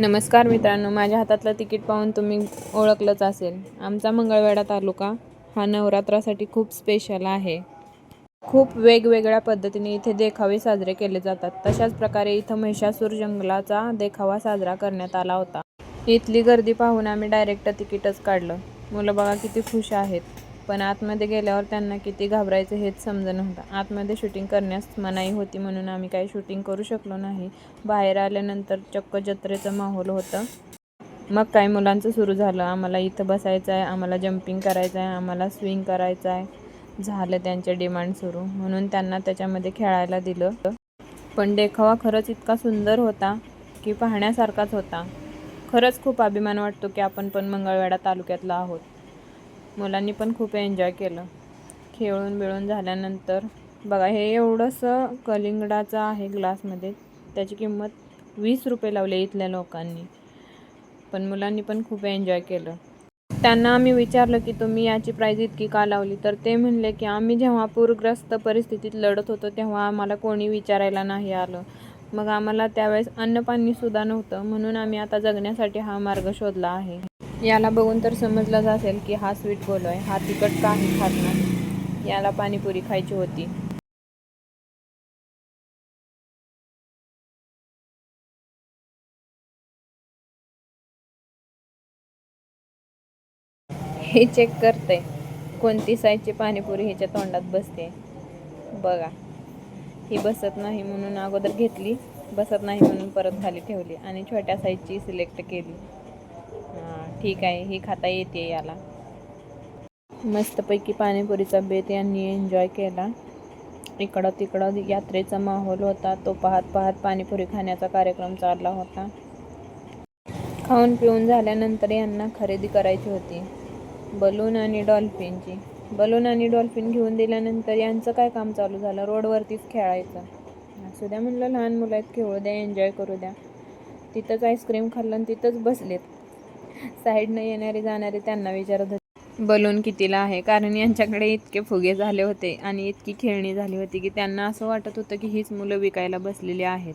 नमस्कार मित्रांनो माझ्या हातातलं तिकीट पाहून तुम्ही ओळखलंच असेल. आमचा मंगळवेढा तालुका हा नवरात्रासाठी खूप स्पेशल आहे. खूप वेगवेगळ्या पद्धतीने इथे देखावे साजरे केले जातात. तशाच प्रकारे इथं महिषासूर जंगलाचा देखावा साजरा करण्यात आला होता. इथली गर्दी पाहून आम्ही डायरेक्ट तिकीटच काढलं. मुलं बघा किती खुश आहेत. पण आतमध्ये गेल्यावर त्यांना किती घाबरायचं हेच समजत नव्हतं. आतमध्ये शूटिंग करण्यास मनाई होती म्हणून आम्ही काही शूटिंग करू शकलो नाही. बाहेर आल्यानंतर चक्क जत्रेचं माहोल होतं. मग काही मुलांचं सुरू झालं. आम्हाला इथं बसायचं आहे आम्हाला जम्पिंग करायचं आहे आम्हाला स्विंग करायचं आहे झालं त्यांचे डिमांड सुरू. म्हणून त्यांना त्याच्यामध्ये खेळायला दिलं. पण देखावा खरंच इतका सुंदर होता की पाहण्यासारखाच होता. खरंच खूप अभिमान वाटतो की आपण पण मंगळवेढा तालुक्यातला आहोत. मुलांनी पण खूप एन्जॉय केलं. खेळून बिळून झाल्यानंतर बघा हे एवढंसं कलिंगडाचं आहे ग्लासमध्ये. त्याची किंमत वीस रुपये लावले इथल्या लोकांनी. पण मुलांनी पण खूप एन्जॉय केलं. त्यांना आम्ही विचारलं की तुम्ही याची प्राईज इतकी का लावली? तर ते म्हणले की आम्ही जेव्हा पूरग्रस्त परिस्थितीत लढत होतो तेव्हा आम्हाला कोणी विचारायला नाही आलं. मग आम्हाला त्यावेळेस अन्नपाणीसुद्धा नव्हतं. म्हणून आम्ही आता जगण्यासाठी हा मार्ग शोधला आहे. याला बघून तर समजलंच असेल की हा स्वीट बोल आहे हा तिखट काही खात नाही. याला पाणीपुरी खायची होती. हे चेक करते. कोणती साईजची पाणीपुरी ह्याच्या तोंडात बसते? बघा. ही बसत नाही म्हणून अगोदर घेतली बसत नाही म्हणून परत खाली ठेवली आणि छोट्या साईजची सिलेक्ट केली. ठीक आहे हे खाता येते याला. मस्तपैकी पाणीपुरीचा बेत यांनी एन्जॉय केला. इकडं तिकडं यात्रेचा माहोल होता तो पाहत पाहत पाणीपुरी खाण्याचा कार्यक्रम चालला होता. खाऊन पिऊन झाल्यानंतर यांना खरेदी करायची होती. बलून आणि डॉल्फिनची. बलून आणि डॉल्फिन घेऊन दिल्यानंतर यांचं काय काम चालू झालं? रोडवरतीच खेळायचं. असू द्या म्हणलं लहान मुलं आहेत खेळू द्या एन्जॉय करू द्या. तिथंच आईस्क्रीम खाल्लं आणि तिथंच बसलेत. साईडनं येणारे जाणारे त्यांना विचारत होते. बलून कितीला आहे? कारण यांच्याकडे इतके फुगे झाले होते आणि इतकी खेळणी झाली होती की त्यांना असं वाटत होतं की हीच मुलं विकायला बसलेली आहेत.